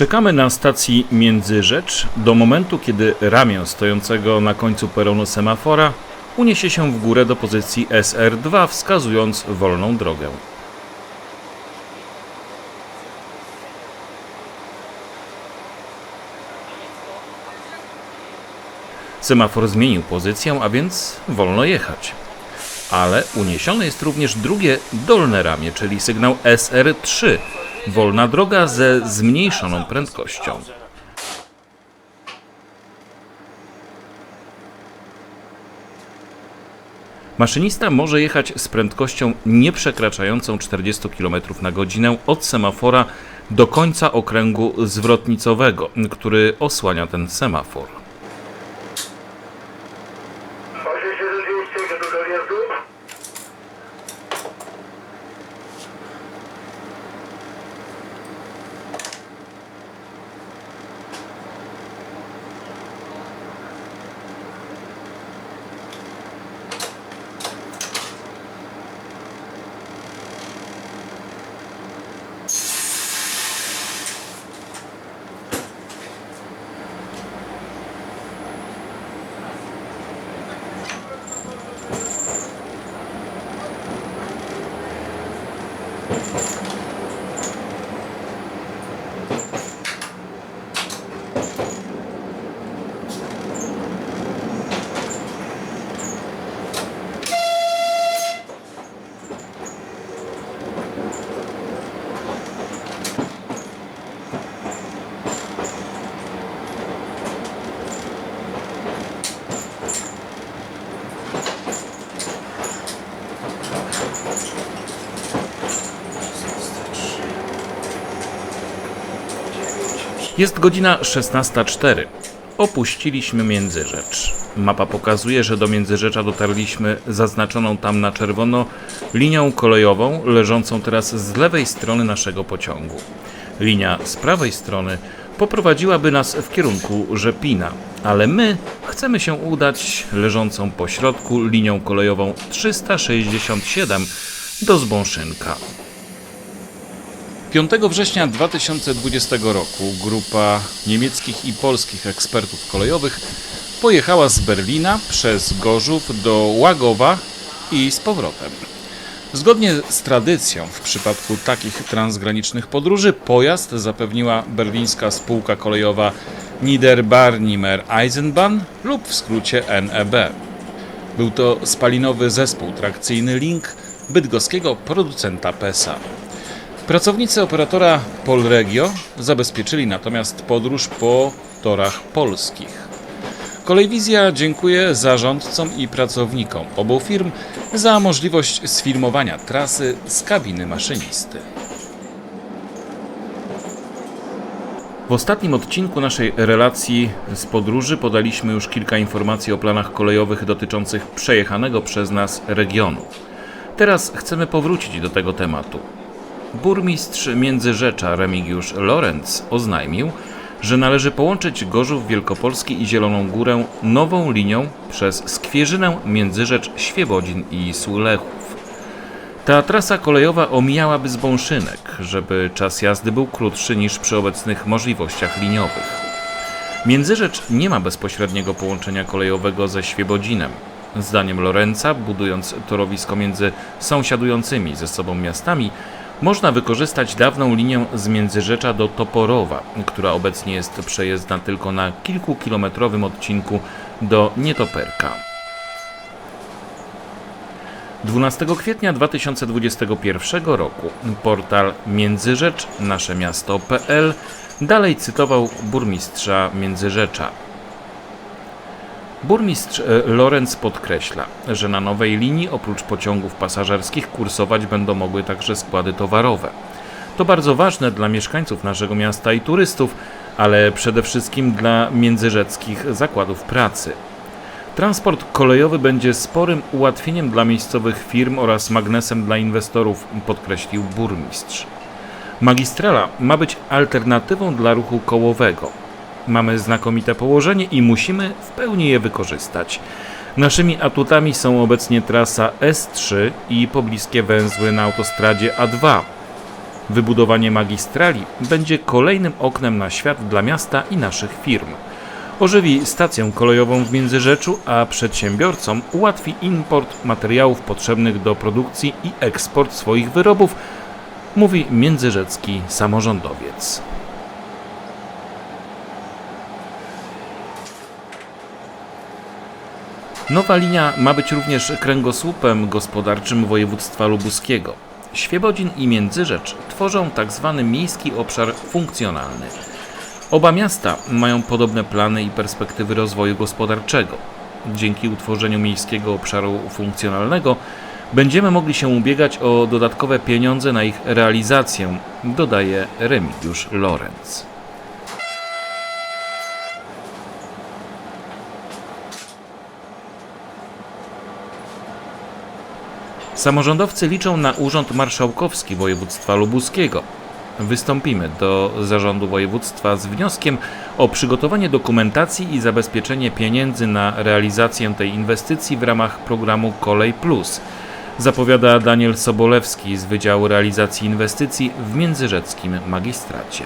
Czekamy na stacji Międzyrzecz do momentu, kiedy ramię stojącego na końcu peronu semafora uniesie się w górę do pozycji SR2, wskazując wolną drogę. Semafor zmienił pozycję, a więc wolno jechać. Ale uniesione jest również drugie dolne ramię, czyli sygnał SR3, wolna droga ze zmniejszoną prędkością. Maszynista może jechać z prędkością nie przekraczającą 40 km na godzinę od semafora do końca okręgu zwrotnicowego, który osłania ten semafor. Jest godzina 16.04. Opuściliśmy Międzyrzecz. Mapa pokazuje, że do Międzyrzecza dotarliśmy zaznaczoną tam na czerwono linią kolejową, leżącą teraz z lewej strony naszego pociągu. Linia z prawej strony poprowadziłaby nas w kierunku Rzepina, ale my chcemy się udać leżącą po środku linią kolejową 367 do Zbąszynka. 5 września 2020 roku grupa niemieckich i polskich ekspertów kolejowych pojechała z Berlina przez Gorzów do Łagowa i z powrotem. Zgodnie z tradycją, w przypadku takich transgranicznych podróży, pojazd zapewniła berlińska spółka kolejowa Niederbarnimer Eisenbahn lub w skrócie NEB. Był to spalinowy zespół trakcyjny Link bydgoskiego producenta PESA. Pracownicy operatora Polregio zabezpieczyli natomiast podróż po torach polskich. Kolejwizja dziękuję zarządcom i pracownikom obu firm za możliwość sfilmowania trasy z kabiny maszynisty. W ostatnim odcinku naszej relacji z podróży podaliśmy już kilka informacji o planach kolejowych dotyczących przejechanego przez nas regionu. Teraz chcemy powrócić do tego tematu. Burmistrz Międzyrzecza Remigiusz Lorenz oznajmił, że należy połączyć Gorzów Wielkopolski i Zieloną Górę nową linią przez Skwierzynę, Międzyrzecz, Świebodzin i Sulechów. Ta trasa kolejowa omijałaby Zbąszynek, żeby czas jazdy był krótszy niż przy obecnych możliwościach liniowych. Międzyrzecz nie ma bezpośredniego połączenia kolejowego ze Świebodzinem. Zdaniem Lorenza, budując torowisko między sąsiadującymi ze sobą miastami, można wykorzystać dawną linię z Międzyrzecza do Toporowa, która obecnie jest przejezdna tylko na kilkukilometrowym odcinku do Nietoperka. 12 kwietnia 2021 roku portal Międzyrzecz naszemiasto.pl dalej cytował burmistrza Międzyrzecza. Burmistrz e, Lorenz podkreśla, że na nowej linii oprócz pociągów pasażerskich kursować będą mogły także składy towarowe. To bardzo ważne dla mieszkańców naszego miasta i turystów, ale przede wszystkim dla międzyrzeckich zakładów pracy. Transport kolejowy będzie sporym ułatwieniem dla miejscowych firm oraz magnesem dla inwestorów, podkreślił burmistrz. Magistrala ma być alternatywą dla ruchu kołowego. Mamy znakomite położenie i musimy w pełni je wykorzystać. Naszymi atutami są obecnie trasa S3 i pobliskie węzły na autostradzie A2. Wybudowanie magistrali będzie kolejnym oknem na świat dla miasta i naszych firm. Ożywi stację kolejową w Międzyrzeczu, a przedsiębiorcom ułatwi import materiałów potrzebnych do produkcji i eksport swoich wyrobów, mówi międzyrzecki samorządowiec. Nowa linia ma być również kręgosłupem gospodarczym województwa lubuskiego. Świebodzin i Międzyrzecz tworzą tzw. miejski obszar funkcjonalny. Oba miasta mają podobne plany i perspektywy rozwoju gospodarczego. Dzięki utworzeniu miejskiego obszaru funkcjonalnego będziemy mogli się ubiegać o dodatkowe pieniądze na ich realizację, dodaje Remigiusz Lorenz. Samorządowcy liczą na Urząd Marszałkowski Województwa Lubuskiego. Wystąpimy do Zarządu Województwa z wnioskiem o przygotowanie dokumentacji i zabezpieczenie pieniędzy na realizację tej inwestycji w ramach programu Kolej Plus, zapowiada Daniel Sobolewski z Wydziału Realizacji Inwestycji w Międzyrzeckim Magistracie.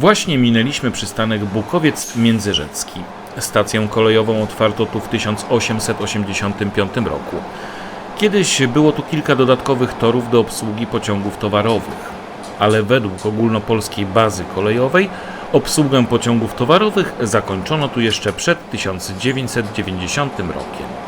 Właśnie minęliśmy przystanek Bukowiec Międzyrzecki. Stację kolejową otwarto tu w 1885 roku. Kiedyś było tu kilka dodatkowych torów do obsługi pociągów towarowych, ale według ogólnopolskiej bazy kolejowej obsługę pociągów towarowych zakończono tu jeszcze przed 1990 rokiem.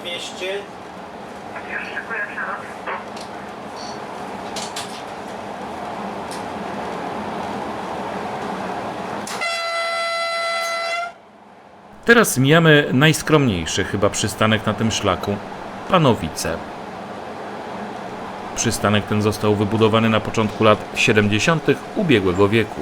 200. Już szykuję przelot. Teraz mijamy najskromniejszy chyba przystanek na tym szlaku Panowice. Przystanek ten został wybudowany na początku lat 70. ubiegłego wieku.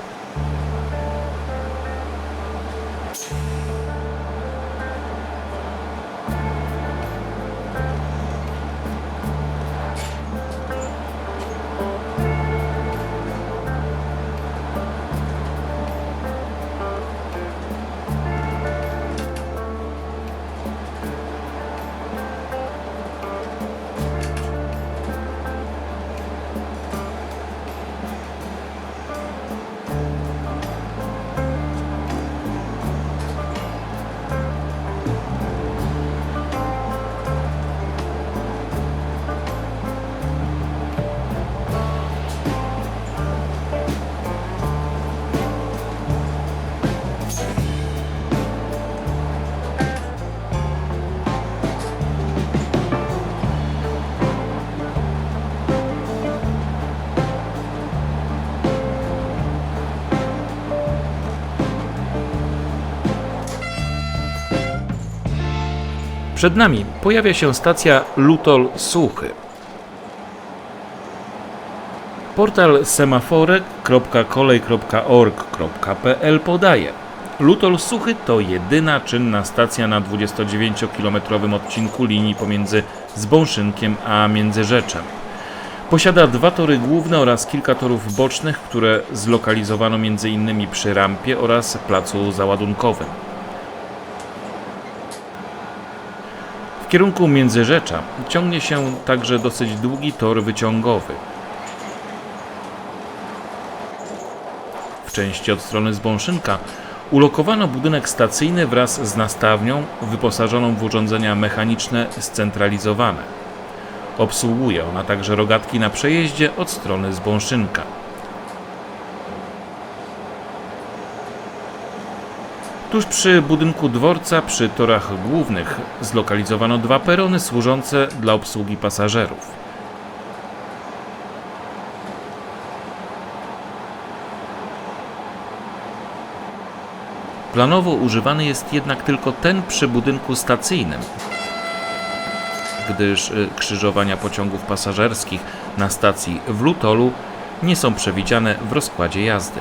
Przed nami pojawia się stacja Lutol Suchy. Portal semaforek.kolej.org.pl podaje Lutol Suchy to jedyna czynna stacja na 29-kilometrowym odcinku linii pomiędzy Zbąszynkiem a Międzyrzeczem. Posiada dwa tory główne oraz kilka torów bocznych, które zlokalizowano m.in. przy rampie oraz placu załadunkowym. Kierunku Międzyrzecza ciągnie się także dosyć długi tor wyciągowy. W części od strony Zbąszynka ulokowano budynek stacyjny wraz z nastawnią wyposażoną w urządzenia mechaniczne scentralizowane. Obsługuje ona także rogatki na przejeździe od strony Zbąszynka. Tuż przy budynku dworca, przy torach głównych, zlokalizowano dwa perony służące dla obsługi pasażerów. Planowo używany jest jednak tylko ten przy budynku stacyjnym, gdyż y, krzyżowania pociągów pasażerskich na stacji w Lutolu nie są przewidziane w rozkładzie jazdy.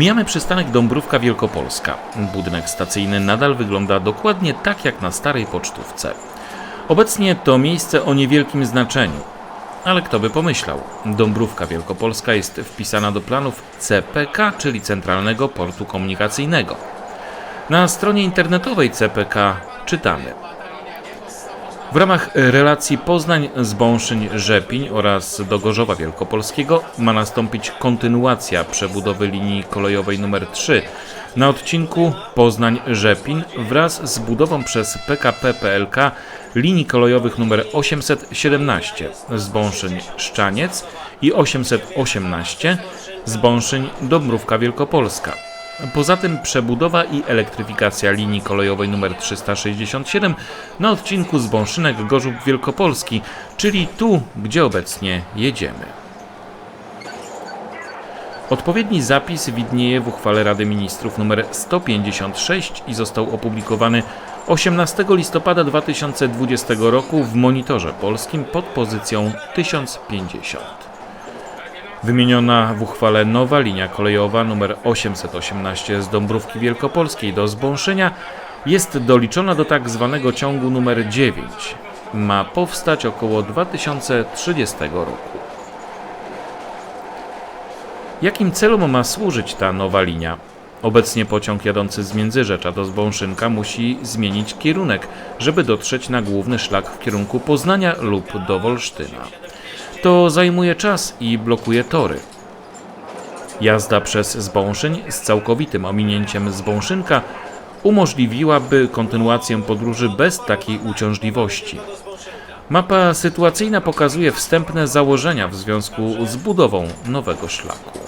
Mijamy przystanek Dąbrówka Wielkopolska. Budynek stacyjny nadal wygląda dokładnie tak jak na starej pocztówce. Obecnie to miejsce o niewielkim znaczeniu. Ale kto by pomyślał? Dąbrówka Wielkopolska jest wpisana do planów CPK, czyli Centralnego Portu Komunikacyjnego. Na stronie internetowej CPK czytamy: w ramach relacji Poznań-Zbąszyń-Rzepiń oraz do Gorzowa Wielkopolskiego ma nastąpić kontynuacja przebudowy linii kolejowej nr 3 na odcinku Poznań-Rzepiń wraz z budową przez PKP PLK linii kolejowych nr 817 Zbąszyń-Szczaniec i 818 Zbąszyń-Dąbrówka Wielkopolska. Poza tym przebudowa i elektryfikacja linii kolejowej nr 367 na odcinku Zbąszynek Gorzów Wielkopolski, czyli tu, gdzie obecnie jedziemy. Odpowiedni zapis widnieje w uchwale Rady Ministrów nr 156 i został opublikowany 18 listopada 2020 roku w Monitorze Polskim pod pozycją 1050. Wymieniona w uchwale nowa linia kolejowa nr 818 z Dąbrówki Wielkopolskiej do Zbąszynia jest doliczona do tak zwanego ciągu nr 9. Ma powstać około 2030 roku. Jakim celom ma służyć ta nowa linia? Obecnie pociąg jadący z Międzyrzecza do Zbąszynka musi zmienić kierunek, żeby dotrzeć na główny szlak w kierunku Poznania lub do Wolsztyna to zajmuje czas i blokuje tory. Jazda przez Zbąszyń z całkowitym ominięciem Zbąszynka umożliwiłaby kontynuację podróży bez takiej uciążliwości. Mapa sytuacyjna pokazuje wstępne założenia w związku z budową nowego szlaku.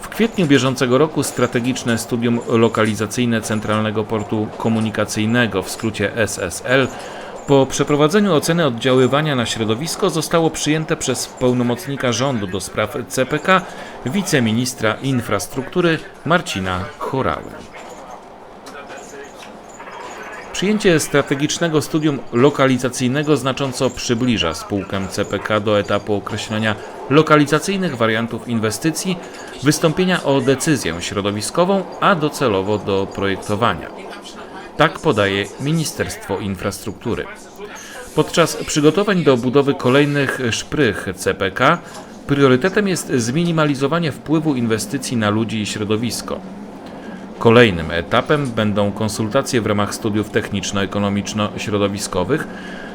W kwietniu bieżącego roku strategiczne studium lokalizacyjne Centralnego Portu Komunikacyjnego, w skrócie SSL, po przeprowadzeniu oceny oddziaływania na środowisko zostało przyjęte przez pełnomocnika rządu do spraw CPK, wiceministra infrastruktury Marcina Chorały. Przyjęcie strategicznego studium lokalizacyjnego znacząco przybliża spółkę CPK do etapu określenia lokalizacyjnych wariantów inwestycji, wystąpienia o decyzję środowiskową, a docelowo do projektowania. Tak podaje Ministerstwo Infrastruktury. Podczas przygotowań do budowy kolejnych szprych CPK priorytetem jest zminimalizowanie wpływu inwestycji na ludzi i środowisko. Kolejnym etapem będą konsultacje w ramach studiów techniczno-ekonomiczno-środowiskowych,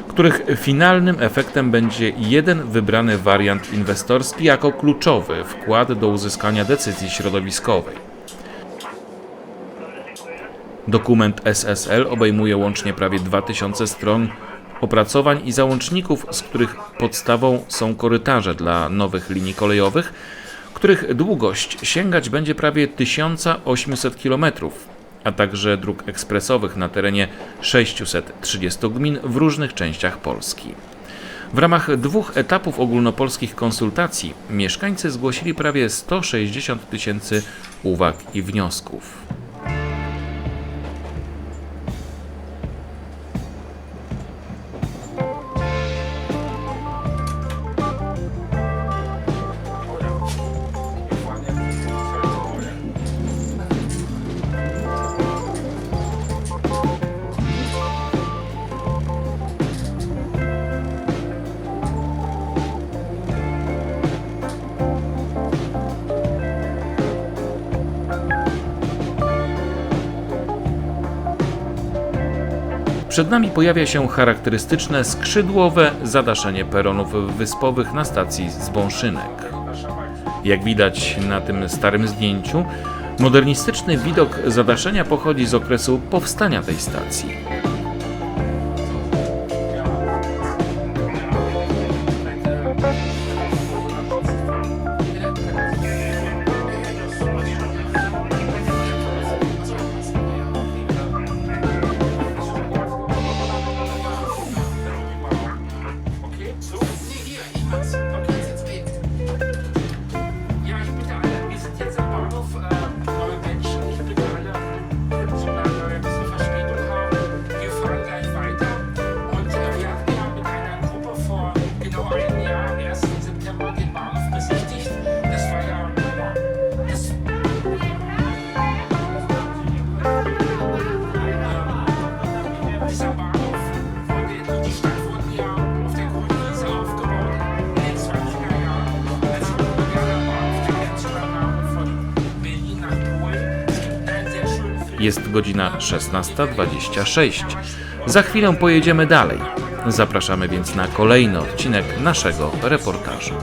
których finalnym efektem będzie jeden wybrany wariant inwestorski jako kluczowy wkład do uzyskania decyzji środowiskowej. Dokument SSL obejmuje łącznie prawie 2000 stron opracowań i załączników, z których podstawą są korytarze dla nowych linii kolejowych, których długość sięgać będzie prawie 1800 km, a także dróg ekspresowych na terenie 630 gmin w różnych częściach Polski. W ramach dwóch etapów ogólnopolskich konsultacji mieszkańcy zgłosili prawie 160 tysięcy uwag i wniosków. Przed nami pojawia się charakterystyczne skrzydłowe zadaszenie peronów wyspowych na stacji Zbąszynek. Jak widać na tym starym zdjęciu, modernistyczny widok zadaszenia pochodzi z okresu powstania tej stacji. Jest godzina 16.26. Za chwilę pojedziemy dalej. Zapraszamy więc na kolejny odcinek naszego reportażu.